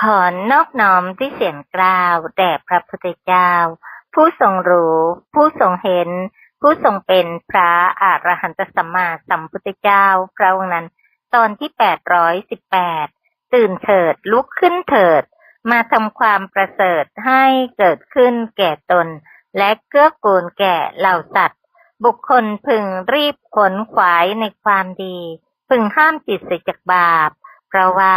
ขอนอบน้อมที่เสียงกล่าวแด่พระพุทธเจ้า ผู้ทรงรู้ ผู้ทรงเห็น ผู้ทรงเป็นพระอรหันตสัมมาสัมพุทธเจ้า พระองค์นั้น ตอนที่แปดร้อยสิบแปดตื่นเถิดลุกขึ้นเถิด มาทำความประเสริฐให้เกิดขึ้นแก่ตน และเกื้อกูลแก่เหล่าสัตว์ บุคคลพึงรีบขนขวายในความดี พึงห้ามจิตเสียจากบาป เพราะว่า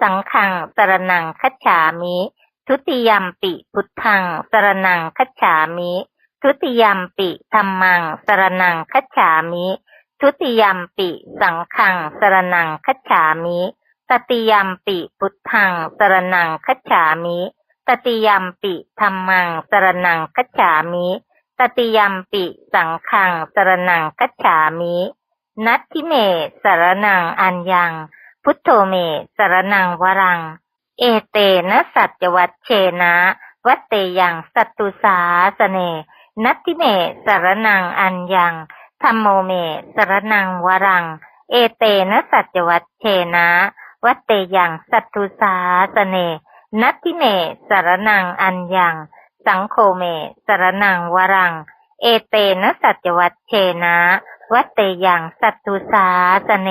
สังฆังสรนังคัจฉามิทุติยมปิพุทธังสรนังคัจฉามิ ทุติยมปิธัมมังสรนังคัจฉามิ ทุติยมปิสังฆังสรนังคัจฉามิตติยมปิพุทธังสรนังคัจฉามิ ตติยมปิธัมมังสรนังคัจฉามิ ตติยมปิสังฆังสรนังคัจฉามิ นัตถิเมสรนังอัญญัง พุทโธเมสรนังวรัง เอเตนะสัจวัตเชนะ วัตเตยังสัตตุสาสเน นัตถิเมสรนังอัญญังธรรมโมเมสรนังวรัง เอเตนะสัจวัตเชนะ วัตเตยังสัตตุสาสเน นัตถิเมสรนังอัญญัง สังโฆเมสรนังวรัง เอเตนะสัจวัตเชนะ วัตเตยังสัตตุสาสเน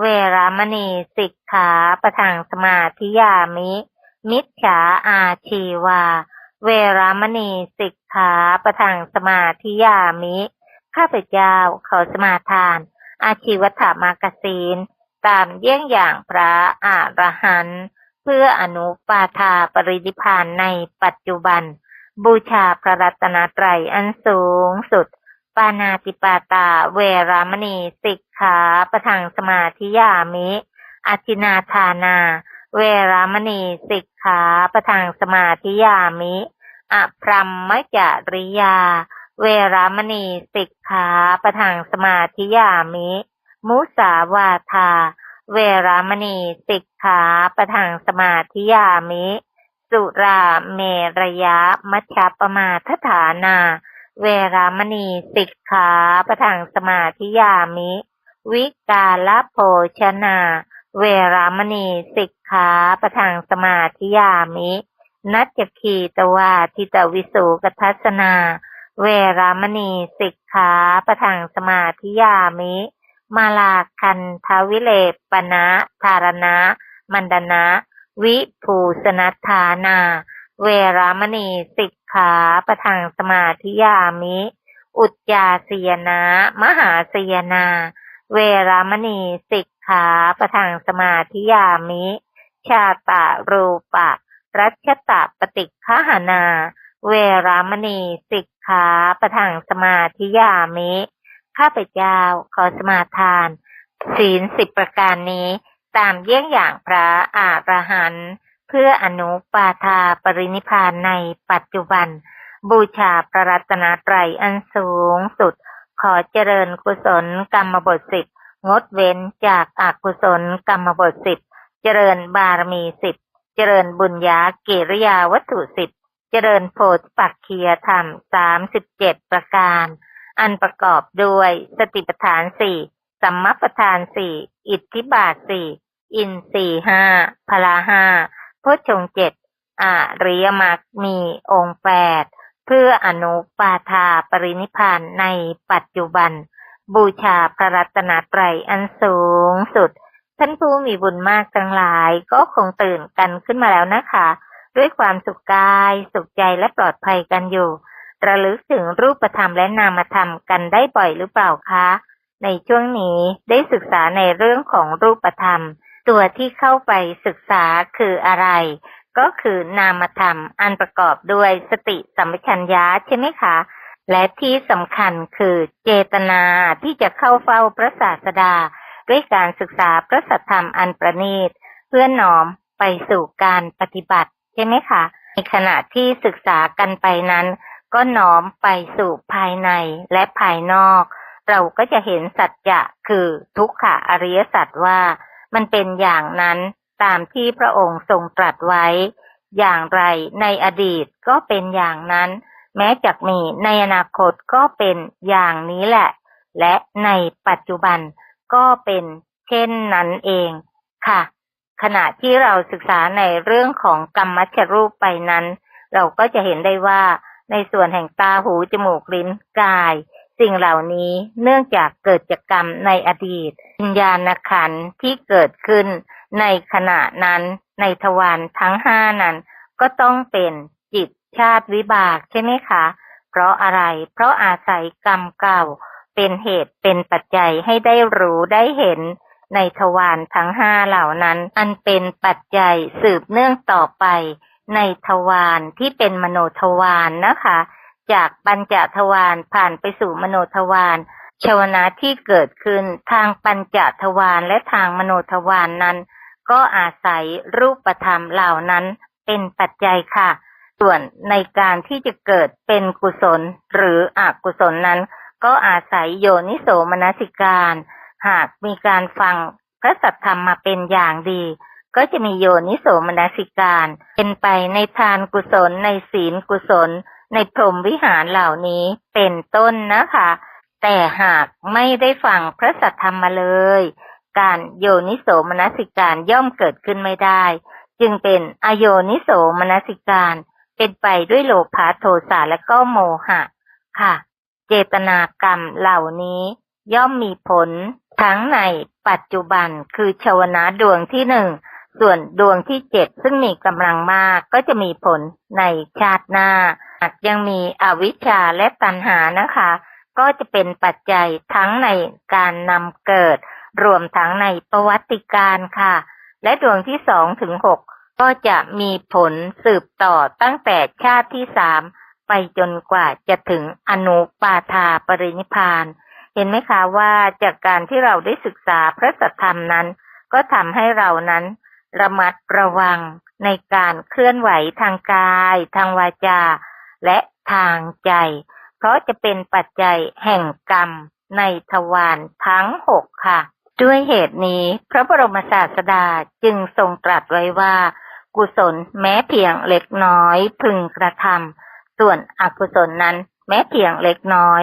เวรามณีสิกขาประทังสมาธิยามิ มิจฉาอาชีวา เวรามณีสิกขาประทังสมาธิยามิ ข้าพเจ้าขอสมาทาน อาชีวถามากศีลตามเยี่ยงอย่างพระอรหันต์เพื่ออนุปาทาปรินิพานในปัจจุบัน บูชาพระรัตนตรัยอันสูงสุด ปานาติปาตา เวรามณีสิกขาประทังสมาธิยามิอธินาทานา เวรามณีสิกขาประทังสมาธิยามิอพรหมจาริยา เวรามณีสิกขาประทังสมาธิยามิ มุสาวาทา เวรามณีสิกขาประทังสมาธิยามิ สุราเมรยะมัชฌปมาทฐานา เวรามณีสิกขาประทังสมาธิยามิ วิกาลโภชนา เวรามณีสิกขาประทังสมาธิยามิ นัจจคีตวาทิตวิสุกทัสนา เวรามณีสิกขาประทังสมาธิยามิ มาลาคันทวิเลปนะธารณะ มันดนะ วิภูสนัทานา เวรามณีสิกขาประทังสมาธิยามิ อุจจาสยนะ มหาสยนา เวรามณีสิกขาประทังสมาธิยามิ ชาตะรูปะ รัชตะปฏิฆหานา เวรามณีสิกขาประทังสมาธิยามิ ข้าพเจ้าขอสมาทาน ศีลสิบประการนี้ตามเยี่ยงอย่างพระอาระหันต์ เพื่ออนุปาทาปรินิพานในปัจจุบัน บูชาพระรัตนตรัยอันสูงสุด ขอเจริญกุศลกรรมบทสิบงดเว้นจากอากุศลกรรมบทสิบเจริญบารมีสิบเจริญบุญญาเกิริยาวัตถุสิบเจริญโพธิปักเคียธรรมสามสิบเจ็ดประการ อันประกอบด้วยสติปัฏฐานสี่สัมมาปัฏฐานสี่อิทธิบาทสี่อินสี่ห้าพลาห้า พชฌงเจ็ดอริยมรรคมีองค์แปดเพื่ออนุปาทาปรินิพานในปัจจุบัน บูชาพระรัตนตรัยอันสูงสุด ท่านผู้มีบุญมากทั้งหลายก็คงตื่นกันขึ้นมาแล้วนะคะ ด้วยความสุขกาย สุขใจและปลอดภัยกันอยู่ ระลึกถึงรูปธรรมและนามธรรมกันได้บ่อยหรือเปล่าคะ ในช่วงนี้ได้ศึกษาในเรื่องของรูปธรรม ตัวที่เข้าไปศึกษาคืออะไร ก็คือนามธรรมอันประกอบด้วยสติสัมปชัญญะใช่ไหมคะ และที่สำคัญคือเจตนาที่จะเข้าเฝ้าพระศาสดา ด้วยการศึกษาพระสัทธรรมอันประณีต เพื่อน้อมไปสู่การปฏิบัติใช่ไหมคะในขณะที่ศึกษากันไปนั้น ก็น้อมไปสู่ภายในและภายนอก เราก็จะเห็นสัจจะคือทุกขะอริยสัจว่า มันเป็นอย่างนั้นตามที่พระองค์ทรงตรัสไว้ อย่างไรในอดีตก็เป็นอย่างนั้น แม้จะมีในอนาคตก็เป็นอย่างนี้แหละ และในปัจจุบันก็เป็นเช่นนั้นเองค่ะ ขณะที่เราศึกษาในเรื่องของกรรมมัชรูปไปนั้น เราก็จะเห็นได้ว่าในส่วนแห่งตาหูจมูกลิ้นกาย สิ่งเหล่านี้เนื่องจากเกิดจากกรรมในอดีตวิญญาณขันธ์ที่เกิดขึ้น ในขณะนั้น ในทวารทั้งห้านั้น ก็ต้องเป็นจิตชาติวิบากใช่ไหมคะ เพราะอะไร เพราะอาศัยกรรมเก่า เป็นเหตุเป็นปัจจัยให้ได้รู้ได้เห็น ในทวารทั้งห้าเหล่านั้น อันเป็นปัจจัยสืบเนื่องต่อไป ในทวารที่เป็นมโนทวารนนะคะ จากปัญจทวารผ่านไปสู่มโนทวารชวนะที่เกิดขึ้นทางปัญจทวารและทางมโนทวารนนั้น ก็อาศัยรูปธรรมเหล่านั้นเป็นปัจจัยค่ะ ส่วนในการที่จะเกิดเป็นกุศลหรืออกุศลนั้น ก็อาศัยโยนิโสมนสิการ หากมีการฟังพระสัทธรรมมาเป็นอย่างดี ก็จะมีโยนิโสมนสิการ เป็นไปในทานกุศลในศีลกุศล ในพรหมวิหารเหล่านี้เป็นต้นนะคะ แต่หากไม่ได้ฟังพระสัทธรรมมาเลย การโยนิโสมนสิการย่อมเกิดขึ้นไม่ได้ จึงเป็นอโยนิโสมนสิการ เป็นไปด้วยโลภะโทสะและก็โมหะ ค่ะ เจตนากรรมเหล่านี้ย่อมมีผลทั้งในปัจจุบันคือชาวนะดวงที่หนึ่งส่วนดวงที่เจ็ดซึ่งมีกำลังมากก็จะมีผลในชาติหน้าากยังมีอวิชชาและตัณหานะคะ ก็จะเป็นปัจจัยทั้งในการนำเกิด รวมทั้งในประวัติการค่ะ และดวงที่สองถึงหกก็จะมีผลสืบต่อตั้งแต่ชาติที่สามไปจนกว่าจะถึงอนุปาทาปรินิพพาน เห็นไหมคะว่าจากการที่เราได้ศึกษาพระสัทธรรมนั้น ก็ทำให้เรานั้น ระมัดระวังในการเคลื่อนไหวทางกาย ทางวาจา และทางใจ เพราะจะเป็นปัจจัยแห่งกรรมในทวารทั้งหกค่ะ ด้วยเหตุนี้พระบรมศาสดาจึงทรงตรัสไว้ว่า กุศลแม้เพียงเล็กน้อยพึงกระทำส่วนอกุศลนั้นแม้เพียงเล็กน้อย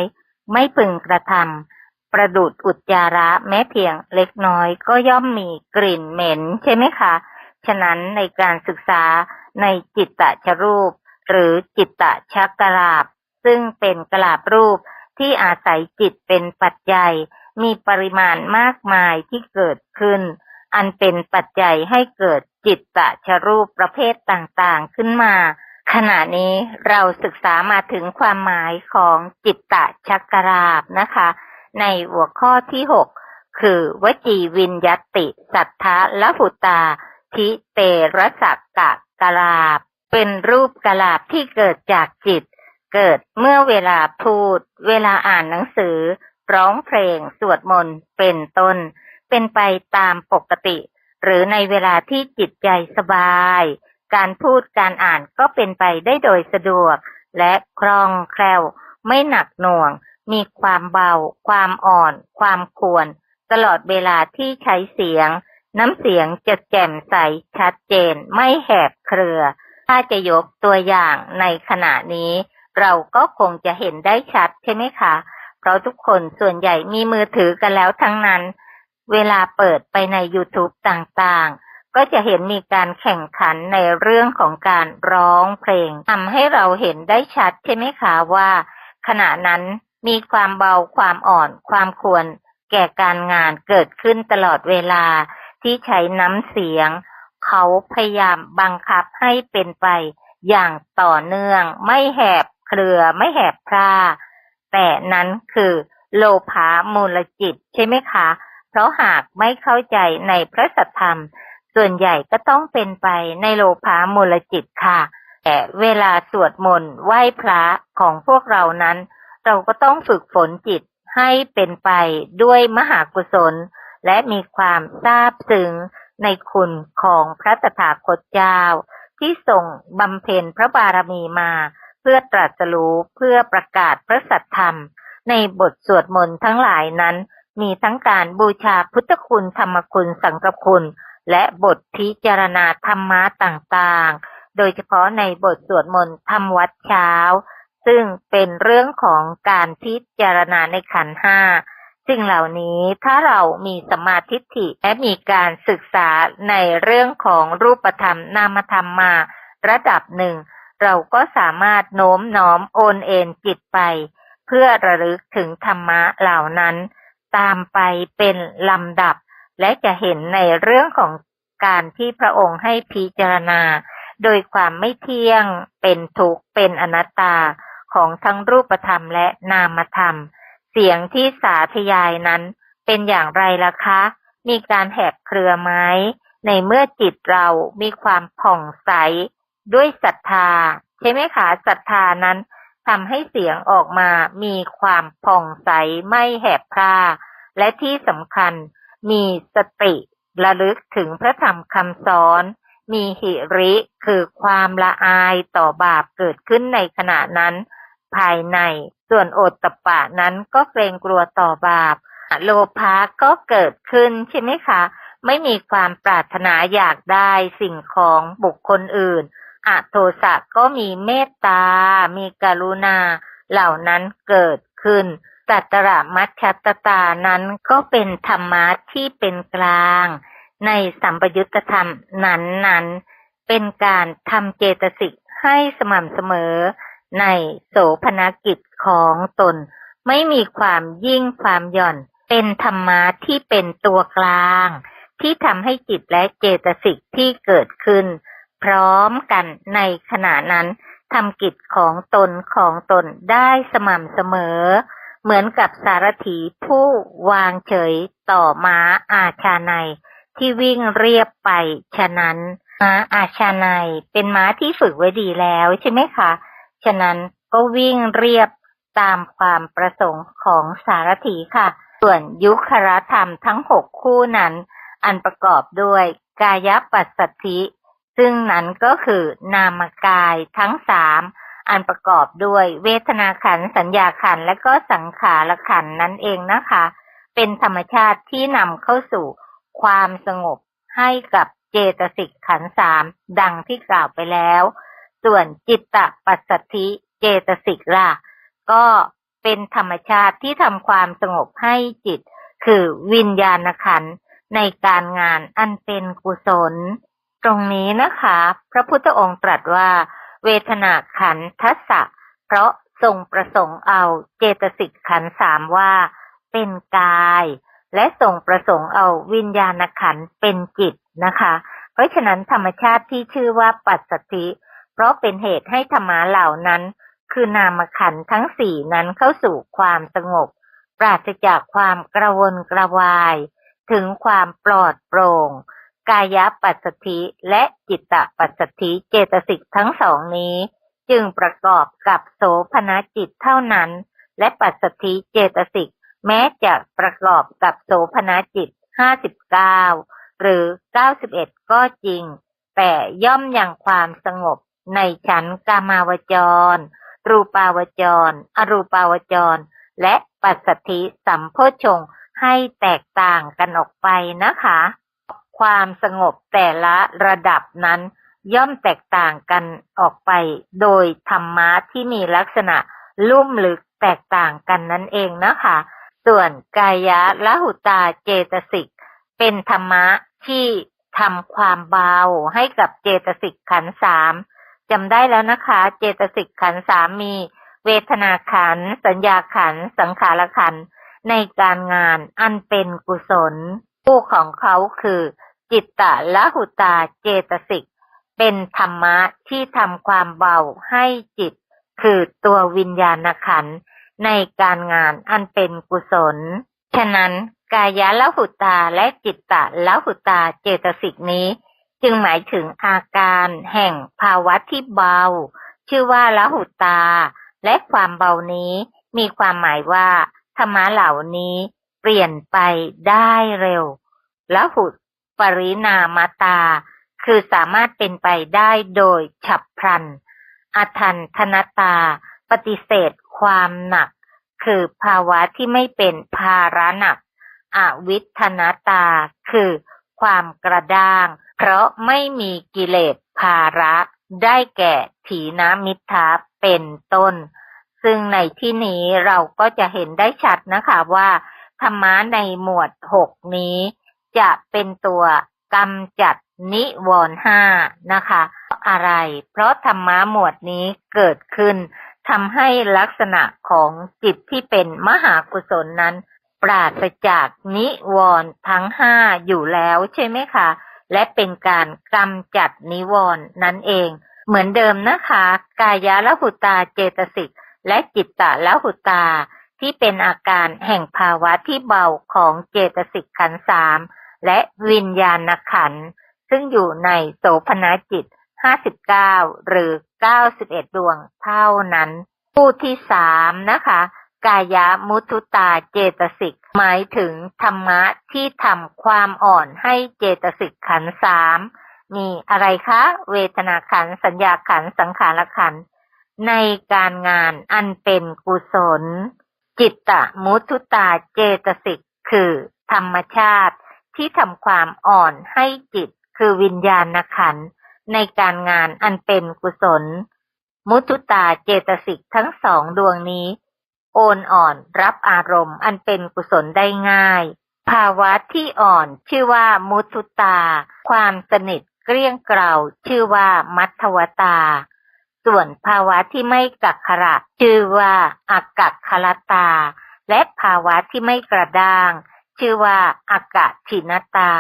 ไม่พึงกระทำประดุดอุจจาระแม้เพียงเล็กน้อยก็ย่อมมีกลิ่นเหม็นใช่ไหมคะ ฉะนั้นในการศึกษาในจิตตชรูป หรือจิตตชักกราบ ซึ่งเป็นกราบรูปที่อาศัยจิตเป็นปัจจัย มีปริมาณมากมายที่เกิดขึ้น อันเป็นปัจจัยให้เกิดจิตตะชรูปประเภทต่างๆขึ้นมา ขณะนี้เราศึกษามาถึงความหมายของจิตตะชักกราบนะคะ ในหัวข้อที่หกคือ วจีวินยติ สัทธะละหุตา ทิเตระสักกะกราบ เป็นรูปกลาบที่เกิดจากจิต เกิดเมื่อเวลาพูด เวลาอ่านหนังสือ ร้องเพลง สวดมนต์เป็นต้น เป็นไปตามปกติ หรือในเวลาที่จิตใจสบาย การพูดการอ่านก็เป็นไปได้โดยสะดวก และคล่องแคล่ว ไม่หนักหน่วง มีความเบา ความอ่อน ความควร ตลอดเวลาที่ใช้เสียง น้ำเสียงจะแจ่มใสชัดเจน ไม่แหบเครือ ถ้าจะยกตัวอย่างในขณะนี้ เราก็คงจะเห็นได้ชัดใช่ไหมคะ เพราะทุกคนส่วนใหญ่มีมือถือกันแล้วทั้งนั้น เวลาเปิดไปใน YouTube ต่างๆ ก็จะเห็นมีการแข่งขันในเรื่องของการร้องเพลงทำให้เราเห็นได้ชัดใช่ไหมคะว่า ขณะนั้นมีความเบาความอ่อนความควรแก่การงานเกิดขึ้นตลอดเวลาที่ใช้น้ำเสียง เขาพยายามบังคับให้เป็นไป อย่างต่อเนื่อง ไม่แหบเครือไม่แหบพร่าแต่นั้นคือโลภามูลจิตใช่ไหมคะ เพราะหากไม่เข้าใจในพระสัทธรรม ส่วนใหญ่ก็ต้องเป็นไปในโลภามูลจิตค่ะ แต่เวลาสวดมนต์ไหว้พระของพวกเรานั้น เราก็ต้องฝึกฝนจิตให้เป็นไปด้วยมหากุศล และมีความซาบซึ้ง ในคุณของพระตถาคตเจ้า ที่ส่งบำเพ็ญพระบารมีมา เพื่อตรัสรู้เพื่อประกาศพระสัทธรรม ในบทสวดมนต์ทั้งหลายนั้น มีทั้งการบูชาพุทธคุณธรรมคุณสังฆคุณ และบทพิจารณาธรรมะต่างๆ โดยเฉพาะในบทสวดมนต์ทำวัดเช้า ซึ่งเป็นเรื่องของการพิจารณาในขันห้า สิ่งเหล่านี้ถ้าเรามีสมาธิฐิและมีการศึกษาในเรื่องของรูปธรรมนามธรรมมา ระดับหนึ่ง เราก็สามารถโน้มน้อมโอนเอ็นจิตไป เพื่อระลึกถึงธรรมะเหล่านั้น ตามไปเป็นลำดับ และจะเห็นในเรื่องของการที่พระองค์ให้พิจารณา โดยความไม่เที่ยงเป็นทุกข์เป็นอนัตตาของทั้งรูปธรรมและนามธรรม เสียงที่สาธยายนั้นเป็นอย่างไรล่ะคะ มีการแหบเครือไหมในเมื่อจิตเรามีความผ่องใสด้วยศรัทธา ใช่ไหมคะศรัทธานั้นทำให้เสียงออกมามีความผ่องใสไม่แหบพร่าและที่สำคัญมีสติระลึกถึงพระธรรมคำสอน มีหิริคือความละอายต่อบาปเกิดขึ้นในขณะนั้น ภายใน ส่วนโอตตะปะนั้นก็เกรงกลัวต่อบาป โลภะก็เกิดขึ้นใช่ไหมคะ ไม่มีความปรารถนาอยากได้สิ่งของบุคคลอื่นอโทสะก็มีเมตตา มีกรุณา เหล่านั้นเกิดขึ้นตัตระมัชฌตตานั้นก็เป็นธรรมะที่เป็นกลาง ในสัมปยุตธรรมนั้นนั้นเป็นการทำเจตสิกให้สม่ำเสมอ ในโสภณกิจของตน ไม่มีความยิ่งความหย่อน เป็นธรรมะที่เป็นตัวกลาง ที่ทำให้จิตและเจตสิกที่เกิดขึ้น พร้อมกันในขณะนั้นทำกิจของตนของตนได้สม่ำเสมอ เหมือนกับสารถีผู้วางเฉยต่อม้าอาชาในที่วิ่งเรียบไปฉะนั้นม้าอาชาในเป็นม้าที่ฝึกไว้ดีแล้วใช่ไหมคะ ฉะนั้นก็วิ่งเรียบตามความประสงค์ของสารถีค่ะ ส่วนยุครธรรมทั้งหกคู่นั้น อันประกอบด้วยกายปัสสัทธิ ซึ่งนั้นก็คือนามกายทั้งสามอันประกอบด้วยเวทนาขันสัญญาขันและก็สังขารขันนั่นเองนะคะ เป็นธรรมชาติที่นำเข้าสู่ความสงบให้กับเจตสิกขันสามดังที่กล่าวไปแล้ว ส่วนจิตตปัสสัทธิเจตสิกล่ะก็เป็นธรรมชาติที่ทำความสงบให้จิต คือวิญญาณขันในการงานอันเป็นกุศล ตรงนี้นะคะ พระพุทธองค์ตรัสว่า เวทนาขันทัสสะเพราะทรงประสงค์เอาเจตสิกขันสามว่า เป็นกาย และทรงประสงค์เอาวิญญาณขันเป็นจิตนะคะ เพราะฉะนั้นธรรมชาติที่ชื่อว่าปัสสติ เพราะเป็นเหตุให้ธรรมะเหล่านั้น คือนามขันทั้งสี่นั้นเข้าสู่ความสงบ ปราศจากความกระวนกระวาย ถึงความปลอดโปร่ง กายปัสสธิและจิตตปัสสธิเจตสิกทั้งสองนี้ จึงประกอบกับโสภณจิตเท่านั้น และปัสสธิเจตสิกแม้จะประกอบกับโสภณจิตห้าสิบเก้าหรือเก้าสิบเอ็ดก็จริง แต่ย่อมอยังความสงบ ในชั้นกามาวจร รูปาวจร อรูปาวจร และปัสสธิสัมโพชงให้แตกต่างกันออกไปนะคะ ความสงบแต่ละระดับนั้น ย่อมแตกต่างกันออกไป โดยธรรมะที่มีลักษณะลุ่มลึกแตกต่างกันนั่นเองนะคะ ส่วนกายะละหุตาเจตสิก เป็นธรรมะที่ทำความเบาให้กับเจตสิกขันสาม จำได้แล้วนะคะ เจตสิกขันสามมี เวทนาขัน สัญญาขัน สังขารขัน ในการงานอันเป็นกุศลผู้ของเขาคือ จิตตะละหุตาเจตสิก เป็นธรรมะที่ทำความเบาให้จิต คือตัววิญญาณขัน ในการงานอันเป็นกุศล ฉะนั้นกายะละหุตาและจิตตะละหุตาเจตสิกนี้ จึงหมายถึงอาการแห่งภาวะที่เบา ชื่อว่าละหุตา และความเบานี้มีความหมายว่าธรรมะเหล่านี้เปลี่ยนไปได้เร็วละหุปรินามาตา คือสามารถเป็นไปได้โดยฉับพลันอทันธนตา ปฏิเสธความหนัก คือภาวะที่ไม่เป็นภาระหนัก อวิทนตา คือ ความกระด้าง เพราะไม่มีกิเลสภาระ ได้แก่ถีนมิทาเป็นต้น ซึ่งในที่นี้เราก็จะเห็นได้ชัดนะคะว่า ธรรมะในหมวดหกนี้ จะเป็นตัวกำจัดนิวรณ์ห้านะคะอะไร เพราะธรรมะหมวดนี้เกิดขึ้นทำให้ลักษณะของจิตที่เป็นมหากุศลนั้น ปราศจากนิวรณ์ทั้งห้าอยู่แล้วใช่ไหมคะ และเป็นการกำจัดนิวรณ์นั่นเอง เหมือนเดิมนะคะ กายะละหุตาเจตสิก และจิตตะละหุตา ที่เป็นอาการแห่งภาวะที่เบาของเจตสิกขันสามและวิญญาณขัน ซึ่งอยู่ในโสภณจิต 59 หรือ 91 ดวงเท่านั้น ผู้ที่สามนะคะ กายมุทุตาเจตสิก หมายถึงธรรมะที่ทำความอ่อนให้เจตสิกขันสามมีอะไรคะ เวทนาขันสัญญาขันสังขารขันในการงานอันเป็นกุศล จิตตมุทุตาเจตสิก คือธรรมชาติที่ทำความอ่อนให้จิตคือวิญญาณขันในการงานอันเป็นกุศล มุทุตาเจตสิกทั้งสองดวงนี้ โอนอ่อนรับอารมณ์อันเป็นกุศลได้ง่าย ภาวะที่อ่อนชื่อว่ามุทุตา ความสนิทเกลี้ยงเกล่าชื่อว่ามัทวตา ส่วนภาวะที่ไม่กักขระ ชื่อว่าอากักคลตา และภาวะที่ไม่กระด้าง ชื่อว่าอากาถินตา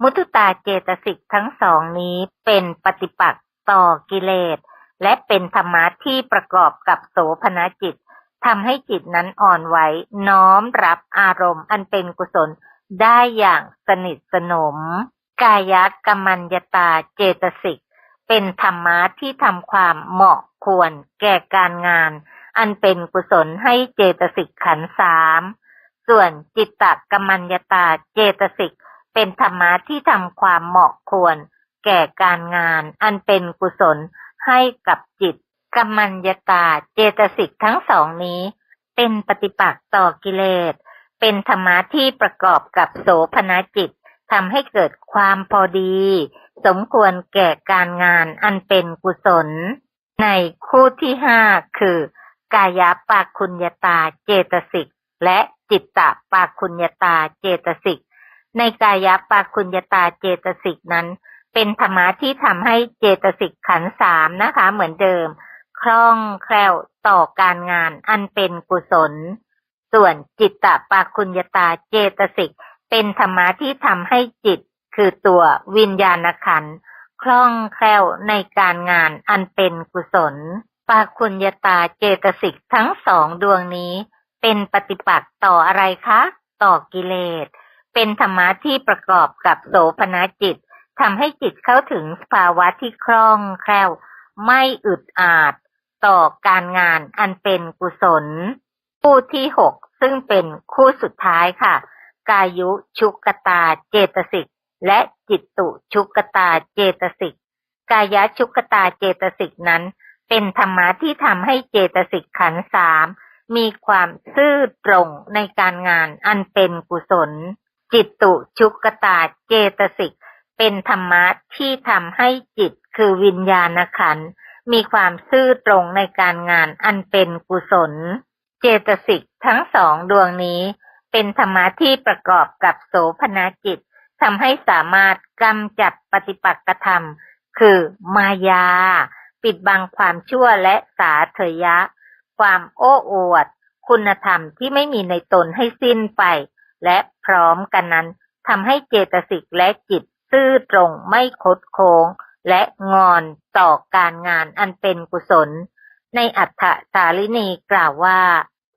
มุทุตาเจตสิกทั้งสองนี้เป็นปฏิปักษ์ต่อกิเลสและเป็นธรรมะที่ประกอบกับโสภณจิต ทำให้จิตนั้นอ่อนไหวน้อมรับอารมณ์ อันเป็นกุศลได้อย่างสนิทสนม กายกรรมัญญตาเจตสิก เป็นธรรมะที่ทำความเหมาะควรแก่การงาน อันเป็นกุศลให้เจตสิกขันสามส่วนจิตตกรรมัญญตาเจตสิก เป็นธรรมะที่ทำความเหมาะควร แก่การงาน อันเป็นกุศลให้กับจิต กรรมัญญตาเจตสิกทั้งสองนี้ เป็นปฏิปักษ์ต่อกิเลส เป็นธรรมะที่ประกอบกับโสภณจิตทำให้เกิดความพอดี สมควรแก่การงานอันเป็นกุศล ในคู่ที่ห้าคือ กายปาคุญญตาเจตสิกและจิตตปาคุญญตาเจตสิก ในกายปาคุญญตาเจตสิกนั้น เป็นธรรมะที่ทำให้เจตสิกขันสามนะคะ เหมือนเดิม คล่องแคล่วต่อการงานอันเป็นกุศล ส่วนจิตตปาคุญญตาเจตสิก เป็นธรรมะที่ทำให้จิตคือตัววิญญาณขันคล่องแคล่วในการงานอันเป็นกุศล ปาคุญญตาเจตสิกทั้งสองดวงนี้เป็นปฏิปักษ์ต่ออะไรคะ ต่อกิเลส เป็นธรรมะที่ประกอบกับโสภณจิตทำให้จิตเข้าถึงภาวะที่คล่องแคล่ว ไม่อึดอาด ต่อการงานอันเป็นกุศล คู่ที่หกซึ่งเป็นคู่สุดท้ายค่ะ กายุชุกตาเจตสิก และจิตตุชุกตาเจตสิก กายชุกตาเจตสิกนั้น เป็นธรรมะที่ทำให้เจตสิกขันสามมีความซื่อตรงในการงานอันเป็นกุศล จิตตุชุกตาเจตสิก เป็นธรรมะที่ทำให้จิตคือวิญญาณขันธ์ มีความซื่อตรงในการงานอันเป็นกุศล เจตสิกทั้งสองดวงนี้ เป็นธรรมะที่ประกอบกับโสภณจิตทำให้สามารถกำจัดปฏิปักษ์ธรรม คือมายา ปิดบังความชั่วและสาเถยะ ความโอ้อวด คุณธรรมที่ไม่มีในตนให้สิ้นไป และพร้อมกันนั้นทำให้เจตสิกและจิตซื่อตรงไม่คดโค้ง และงอนต่อการงานอันเป็นกุศล ในอัฏฐสาลินีกล่าวว่า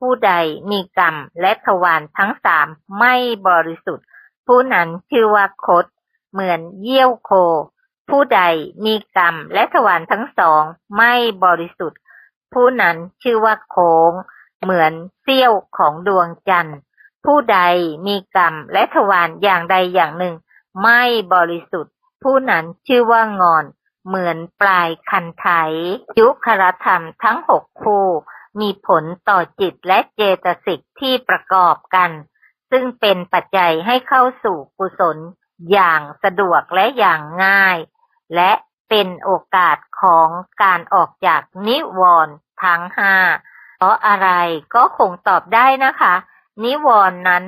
ผู้ใดมีกรรมและทวารทั้งสามไม่บริสุทธิ์ ผู้นั้นชื่อว่าคดเหมือนเยี่ยวโค ผู้ใดมีกรรมและทวารทั้งสองไม่บริสุทธิ์ ผู้นั้นชื่อว่าโคงเหมือนเสี้ยวของดวงจันทร์ ผู้ใดมีกรรมและทวารอย่างใดอย่างหนึ่ง ไม่บริสุทธิ์ ผู้นั้นชื่อว่างอน เหมือนปลายคันไถ ยุครธรรมทั้งหกคู่ มีผลต่อจิตและเจตสิกที่ประกอบกัน ซึ่งเป็นปัจจัยให้เข้าสู่กุศลอย่างสะดวกและอย่างง่าย และเป็นโอกาสของการออกจากนิวรณ์ทั้งห้าเพราะอะไรก็คงตอบได้นะคะ นิวรณ์นั้น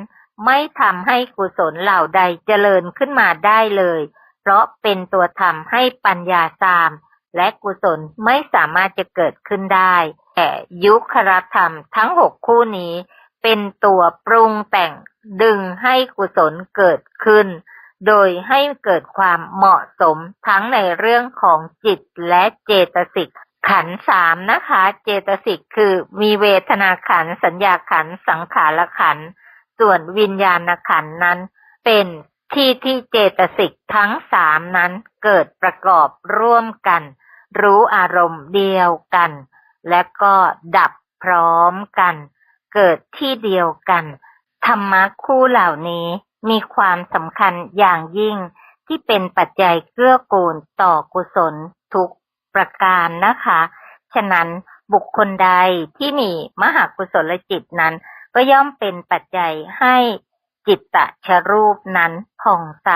ไม่ทำให้กุศลเหล่าใดเจริญขึ้นมาได้เลย ราะเป็นตัวทำให้ปัญญาสาม และกุศลไม่สามารถจะเกิดขึ้นได้ แต่ยุครธรรมทั้งหกคู่นี้ เป็นตัวปรุงแต่งดึงให้กุศลเกิดขึ้น โดยให้เกิดความเหมาะสมทั้งในเรื่องของจิตและเจตสิกขันสามนะคะ เจตสิกคือมีเวทนาขันสัญญาขันสังขารขันส่วนวิญญาณขันนั้น เป็น ที่ที่เจตสิกทั้งสามนั้นเกิดประกอบร่วมกัน รู้อารมณ์เดียวกัน และก็ดับพร้อมกัน เกิดที่เดียวกัน ธรรมะคู่เหล่านี้มีความสำคัญอย่างยิ่งที่เป็นปัจจัยเกื้อกูลต่อกุศลทุกประการนะคะ ฉะนั้นบุคคลใดที่มีมหากุศลจิตนั้น ก็ย่อมเป็นปัจจัยให้ จิตตชรูปนั้นผ่องใส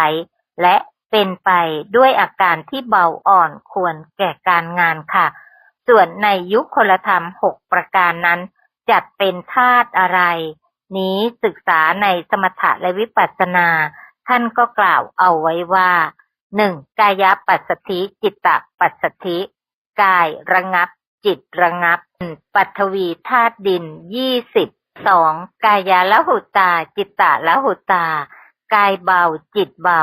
และเป็นไปด้วยอาการที่เบาอ่อนควรแก่การงานค่ะ ส่วนในยุคคนธรรมหกประการนั้น จัดเป็นธาตุอะไร นี้ศึกษาในสมถะและวิปัสสนา ท่านก็กล่าวเอาไว้ว่าหนึ่งกายปัสสธิจิตตปัสสธิกายระงับ จิตระงับ ปัทวีธาตุดินยี่สิบ สองกายละหุตา จิตตะละหุตา กายเบา จิตเบา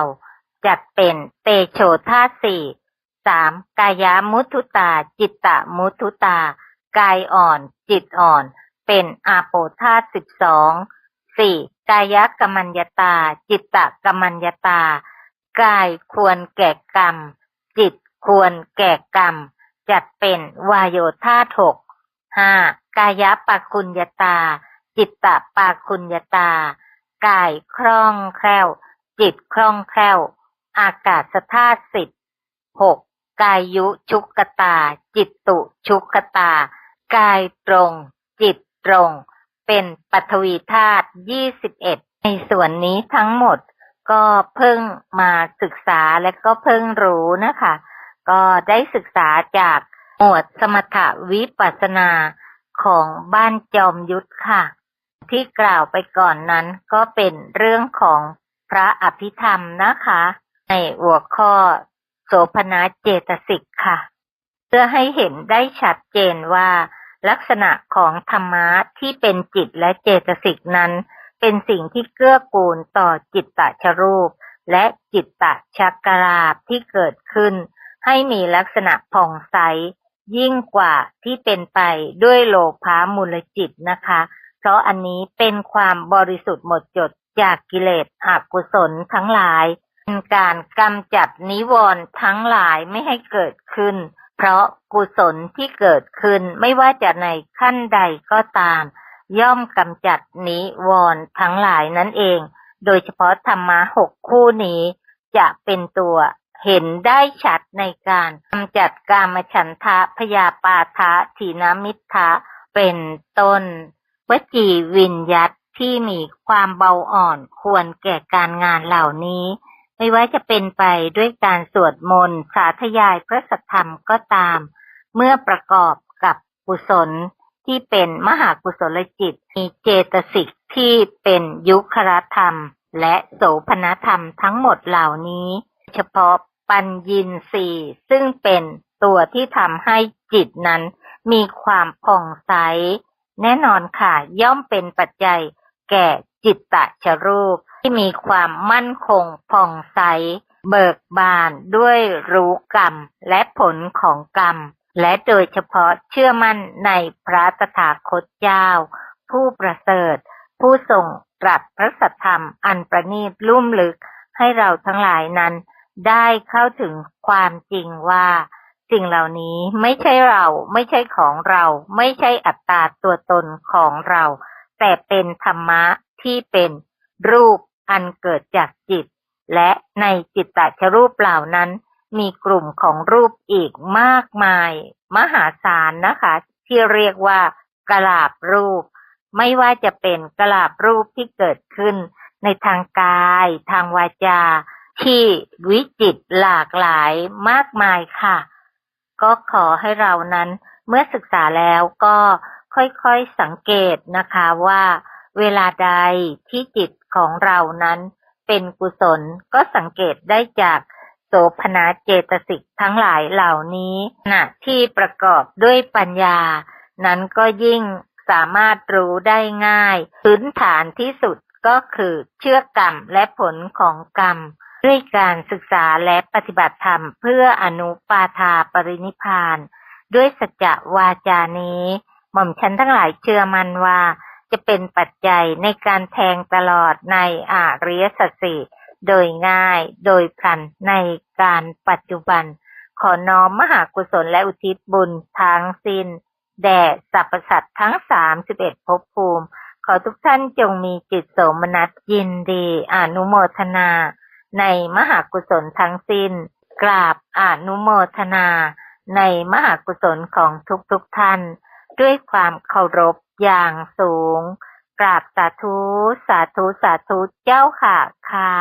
จัดเป็นเตโชธาสี่สามกายามุทุตา จิตตะมุทุตา กายอ่อน จิตอ่อน เป็นอาโปธาสิบสองสี่กายกรรมัญญตา จิตตะกรรมัญญตา กายควรแก่กรรม จิตควรแก่กรรม จัดเป็นวายโยธาหกห้ากายปาคุญญตา จิตตะปาคุญญตา กายคล่องแคล่ว จิตคล่องแคล่ว อากาศธาตุสิบหกกายุชุกตา จิตตุชุกตา กายตรง จิตตรง เป็นปัทวีธาตุยี่สิบเอ็ดในส่วนนี้ทั้งหมดก็เพิ่งมาศึกษาและก็เพิ่งรู้นะคะ ก็ได้ศึกษาจากหมวดสมถวิปัสสนาของบ้านจอมยุทธค่ะ ที่กล่าวไปก่อนนั้นก็เป็นเรื่องของพระอภิธรรมนะคะ ในหัวข้อโสภณเจตสิกค่ะ เพื่อให้เห็นได้ชัดเจนว่า ลักษณะของธรรมะที่เป็นจิตและเจตสิกนั้น เป็นสิ่งที่เกื้อกูลต่อจิตตะชรูป และจิตตะชักกราบที่เกิดขึ้น ให้มีลักษณะผ่องใสยิ่งกว่าที่เป็นไปด้วยโลภามูลจิตนะคะ เพราะอันนี้เป็นความบริสุทธิ์หมดจดจากกิเลสอกุศลทั้งหลาย เป็นการกำจัดนิวรณ์ทั้งหลายไม่ให้เกิดขึ้น เพราะกุศลที่เกิดขึ้นไม่ว่าจะในขั้นใดก็ตาม ย่อมกำจัดนิวรณ์ทั้งหลายนั่นเอง โดยเฉพาะธรรมะหกคู่นี้ จะเป็นตัวเห็นได้ชัดในการกำจัดกามฉันทะพยาปาทะถีนามิทะเป็นต้น วจีวิญยัตที่มีความเบาอ่อนควรแก่การงานเหล่านี้ ไม่ว่าจะเป็นไปด้วยการสวดมนต์สาธยายพระสัทธรรมก็ตาม เมื่อประกอบกับกุศลที่เป็นมหากุศลจิต มีเจตสิกที่เป็นยุครธรรม และโสภณธรรมทั้งหมดเหล่านี้ เฉพาะปัญญินสีซึ่งเป็นตัวที่ทำให้จิตนั้น มีความผ่องใส แน่นอนค่ะ ย่อมเป็นปัจจัยแก่จิตตะชรูป ที่มีความมั่นคงผ่องใส เบิกบานด้วยรู้กรรมและผลของกรรม และโดยเฉพาะเชื่อมั่นในพระตถาคตเจ้า ผู้ประเสริฐ ผู้ทรงตรัสพระสัทธรรมอันประณีตลุ่มลึกให้เราทั้งหลายนั้น ได้เข้าถึงความจริงว่า สิ่งเหล่านี้ไม่ใช่เราไม่ใช่ของเรา ไม่ใช่อัตตาตัวตนของเรา แต่เป็นธรรมะที่เป็นรูปอันเกิดจากจิต และในจิตตชรูปเหล่านั้น มีกลุ่มของรูปอีกมากมาย มหาศาลนะคะ ที่เรียกว่ากลาบรูป ไม่ว่าจะเป็นกลาบรูปที่เกิดขึ้น ในทางกาย ทางวาจา ที่วิจิตหลากหลายมากมายค่ะ ก็ขอให้เรานั้นเมื่อศึกษาแล้วก็ค่อยๆสังเกตนะคะว่าเวลาใดที่จิตของเรานั้นเป็นกุศลก็สังเกตได้จากโสภณเจตสิกทั้งหลายเหล่านี้ขณะที่ประกอบด้วยปัญญา นั้นก็ยิ่งสามารถรู้ได้ง่าย พื้นฐานที่สุดก็คือเชื่อกรรมและผลของกรรม ด้วยการศึกษาและปฏิบัติธรรมเพื่ออนุปาทาปรินิพาน ด้วยสัจวาจานี้ หม่อมฉันทั้งหลายเชื่อมันว่าจะเป็นปัจจัยในการแทงตลอดในอาริยสัจสี่โดยง่ายโดยพลันในการปัจจุบัน ขอน้อมมหากุศลและอุทิศบุญทั้งสิ้น แด่สรรพสัตว์ทั้งสามสิบเอ็ดภพภูมิ ขอทุกท่านจงมีจิตโสมนัสยินดี อนุโมทนา ในมหากุศลทั้งสิ้น กราบอนุโมทนา ในมหากุศลของทุกๆทท่าน ด้วยความเคารพอย่างสูง กราบสาธุ สาธุ สาธุเจ้าค่ะค่ะ